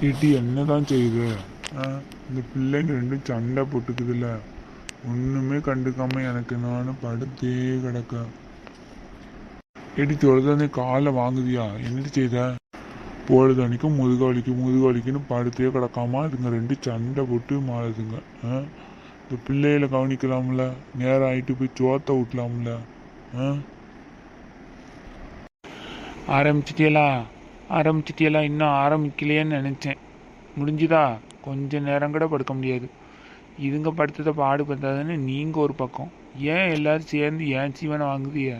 இடி என்னதான் செய்யுது ஆ, இந்த பிள்ளைங்க ரெண்டும் சண்டை போட்டுக்குதுல்ல ஒண்ணுமே கண்டுக்காம எனக்கு நானும் படுத்தே கிடக்க. எடி தொழுதானே காலை வாங்குதியா? என்னடி செய்த? பொழுது அன்னைக்கும் முதுகு வலிக்கு முதுகு வலிக்குன்னு படுத்தே கிடக்காம அதுங்க ரெண்டு சண்டை போட்டு மாறுதுங்க? இந்த பிள்ளைகளை கவனிக்கலாம்ல. நேரம் ஆயிட்டு போய் சோத்த ஊட்டலாம்ல. ஆ. ஆரம்பிச்சிட்டியெல்லாம் இன்னும் ஆரம்பிக்கலையேன்னு நினச்சேன். முடிஞ்சுதா? கொஞ்ச நேரம் கூட படுக்க முடியாது. இதுங்க படுத்ததை பாடுபட்டாதுன்னு நீங்கள் ஒரு பக்கம். ஏன் எல்லோரும் சேர்ந்து ஏன் சீவனை வாங்குதிய?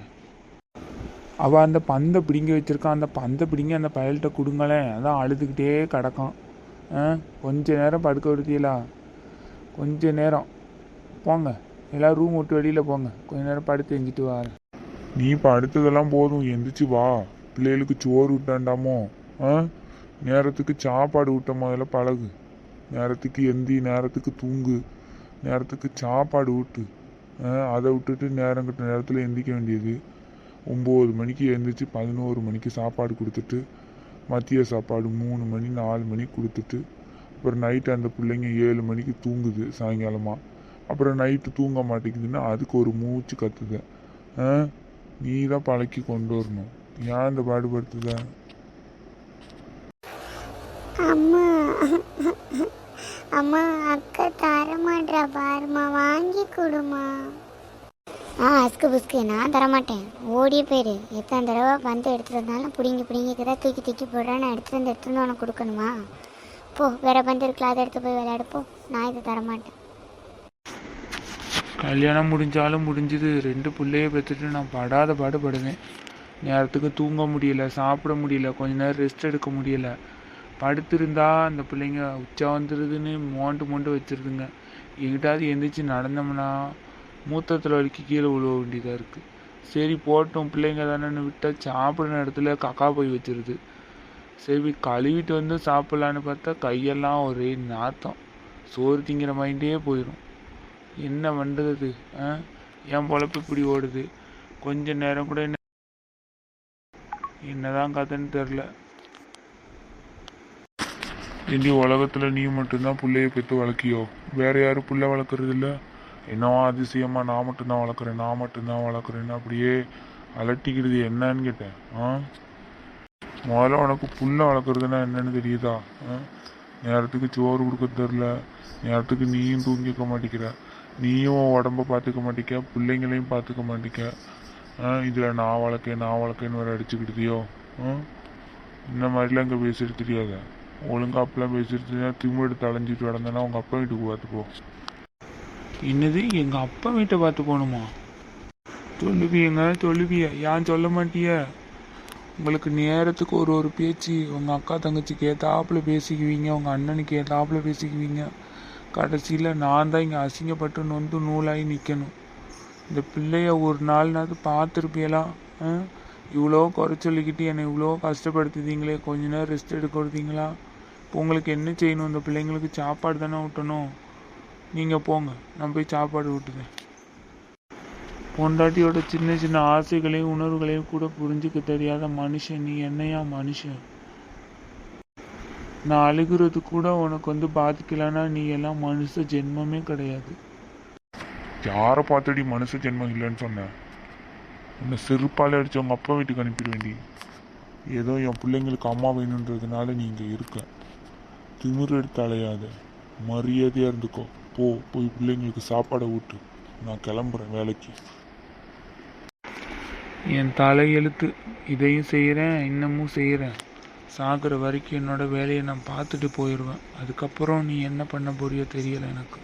அவள் அந்த பந்தை பிடிங்க வச்சுருக்கான் அந்த பந்தை பிடிங்க அந்த பயல்கிட்ட கொடுங்களேன். அதான் அழுதுகிட்டே கிடக்கும் ஆ? கொஞ்ச நேரம் படுக்க விடுத்தீங்களா கொஞ்ச நேரம். போங்க. எல்லாம் ரூம் விட்டு வெளியில் போங்க. கொஞ்ச நேரம் படுத்து எங்கிட்டு வா. நீ படுத்ததெல்லாம் போதும். எந்திரிச்சு வா. பிள்ளைகளுக்கு சோறு விட்டாண்டாமோ ஆ? நேரத்துக்கு சாப்பாடு விட்ட முதல்ல பழகு? நேரத்துக்கு எந்தி நேரத்துக்கு தூங்கு. நேரத்துக்கு சாப்பாடு ஊட்டு. அதை விட்டுட்டு நேரம் கிட்ட நேரத்தில் எந்திக்க வேண்டியது. ஒம்பது மணிக்கு எழுந்திரிச்சு பதினோரு மணிக்கு சாப்பாடு கொடுத்துட்டு மதிய சாப்பாடு மூணு மணி நாலு மணிக்கு கொடுத்துட்டு அப்புறம் நைட்டு அந்த பிள்ளைங்க ஏழு மணிக்கு தூங்குது சாயங்காலமாக அப்புறம் நைட்டு தூங்க மாட்டேங்குதுன்னா அதுக்கு ஒரு மூச்சு கத்துது. ஆ? நீ தான் பழக்கி கொண்டு வரணும். ஏன் இந்த பாடுபடுத்துத? அம்மா. அம்மா அக்கா தரமாட்றா பாருமா வாங்கி கொடுமா ஆ அஸ்கு புஸ்கு நான் தரமாட்டேன். ஓடிய போயிரு. எத்தனை தடவை வந்து எடுத்துட்டு வந்தாலும் பிடிங்கி பிடிங்கிக்கிறதா தூக்கி தூக்கி போடுறேன் நான் எடுத்துட்டு வந்து எடுத்துட்டு வந்து உனக்கு கொடுக்கணுமா? போ வேற பந்து இருக்கலாம் அதை எடுத்து போய் விளையாடு போ. நான் இதை தரமாட்டேன். கல்யாணம் முடிஞ்சாலும் முடிஞ்சுது. ரெண்டு பிள்ளைய பெற்றுட்டு நான் படாத பாடுபடுவேன் நேரத்துக்கு தூங்க முடியல சாப்பிட முடியல கொஞ்ச நேரம் ரெஸ்ட் எடுக்க முடியல. படுத்திருந்தா அந்த பிள்ளைங்க உச்சா வந்துடுதுன்னு மோண்டு மோண்டு வச்சிருதுங்க. எங்கிட்டாவது எந்திரிச்சு நடந்தோம்னா மூத்தத்தில் வலிக்கு கீழே விழுவ வேண்டியதாக இருக்குது சரி போட்டோம் பிள்ளைங்க தானேன்னு விட்டால் சாப்பிட்ற இடத்துல கக்கா போய் வச்சிருது. சரி கழுவிட்டு வந்து சாப்பிட்லான்னு பார்த்தா கையெல்லாம் ஒரே நாத்தம். சோறு திங்கிற மைண்டே போயிடும் என்ன பண்ணுறது ஆ? என் பொழப்பு இப்படி ஓடுது. கொஞ்ச நேரம் கூட என்ன என்னதான் கதைன்னு தெரில இனி உலகத்துல நீ மட்டும்தான் பிள்ளைய பெற்று வளர்க்கியோ? வேற யாரும் பிள்ளை வளர்க்கறது இல்ல? என்னவோ அதிசயமா நான் மட்டும்தான் வளர்க்குறேன் நான் மட்டும்தான் வளர்க்குறேன்னு அப்படியே அலட்டிக்கிறது என்னன்னு கேட்டேன். ஆ? முதல்ல உனக்கு புல்லை வளர்க்குறதுன்னா என்னன்னு தெரியுதா? நேரத்துக்கு சோறு கொடுக்க தெரில நேரத்துக்கு நீயும் தூங்கிக்க மாட்டேங்கிற நீயும் உன் உடம்ப பார்த்துக்க மாட்டேக்க பிள்ளைங்களையும் பார்த்துக்க மாட்டேக்க. இதில் நான் வளர்க்கேன் நான் வளர்க்கேன்னு வேற அடிச்சுக்கிடுதியோ ஆ? இந்த மாதிரிலாம் இங்கே பேசிட்டு தெரியாத. ஒழுங்கா அப்பெல்லாம் பேசிட்டு திமிரு எடுத்து அலைஞ்சிட்டு நடந்தேன்னா உங்கள் அப்பா வீட்டுக்கு பார்த்துக்கோ என்னது? எங்கள் அப்பா வீட்டை பார்த்து போகணுமா? சொல்லுவியங்க சொல்லுவிய ஏன் சொல்ல மாட்டிய? உங்களுக்கு நேரத்துக்கு ஒரு ஒரு பேச்சு. உங்கள் அக்கா தங்கச்சிக்கு ஏத்தாப்புல பேசிக்குவீங்க. உங்கள் அண்ணனுக்கு ஏத்தாப்புல பேசிக்குவீங்க. கடைசியில் நான் தான் இங்கே அசிங்கப்பட்டு நொந்து நூலாகி நிற்கணும் இந்த பிள்ளைய ஒரு நாள்னாவது பார்த்துருப்பியலாம். இவ்வளோ குறை சொல்லிக்கிட்டு என்னை இவ்வளோ கஷ்டப்படுத்துதீங்களே கொஞ்ச நேரம் ரெஸ்ட் எடுக்க கொடுத்தீங்களா இப்போ உங்களுக்கு என்ன செய்யணும்? இந்த பிள்ளைங்களுக்கு சாப்பாடு தானே ஊட்டணும். நீங்கள் போங்க நான் போய் சாப்பாடு ஊட்டுதேன் பொண்டாட்டியோட சின்ன சின்ன ஆசைகளையும் உணர்வுகளையும் கூட புரிஞ்சுக்க தெரியாத மனுஷன் நீ. என்னையா மனுஷன்? நான் அழுகிறது கூட உனக்கு வந்து பாதிக்கலன்னா நீ எல்லாம் மனுஷ ஜென்மமே கிடையாது. யாரை பார்த்துடி மனுஷ ஜென்மம் இல்லைன்னு சொன்னேன் உன்னை செருப்பால் அடித்து உங்கள் அப்பா வீட்டுக்கு அனுப்பிட வேண்டி ஏதோ என் பிள்ளைங்களுக்கு அம்மா வேணுன்றதுனால நீ இங்கே இருக்க. திமிரு எடுத்து அலையாத. மரியாதையாக இருந்துக்கோ. போ போய் பிள்ளைங்களுக்கு சாப்பாடை ஊட்டு. நான் கிளம்புறேன் வேலைக்கு. என் தலையெழுத்து இதையும் செய்கிறேன் இன்னமும் செய்கிறேன் சாகிற வரைக்கும் என்னோட வேலையை நான் பார்த்துட்டு போயிடுவேன். அதுக்கப்புறம் நீ என்ன பண்ண போறியோ தெரியலை எனக்கு.